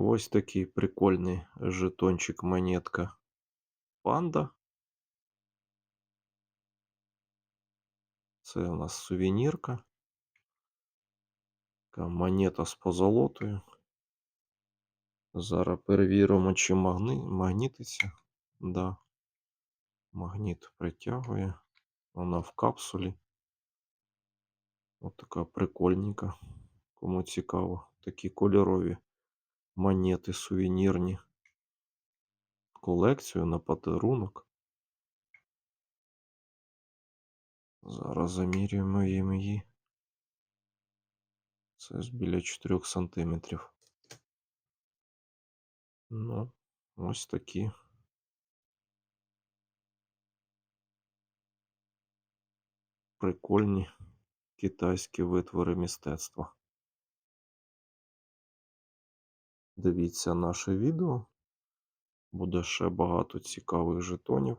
Ось такий прикольний жетончик монетка панда. Це у нас сувенірка. Така монета з позолотою. Зараз перевіримо, чи магни... магнітиться. Да. Магніт притягує. Вона в капсулі. Ось така прикольненька. Кому цікаво. Такі кольорові монети сувенірні. Колекцію на подарунок. Зараз замірюємо їм її. Це ж біля 4 сантиметрів. Ну, ось такі. Прикольні китайські витвори мистецтва. Дивіться наше відео. Буде ще багато цікавих жетонів.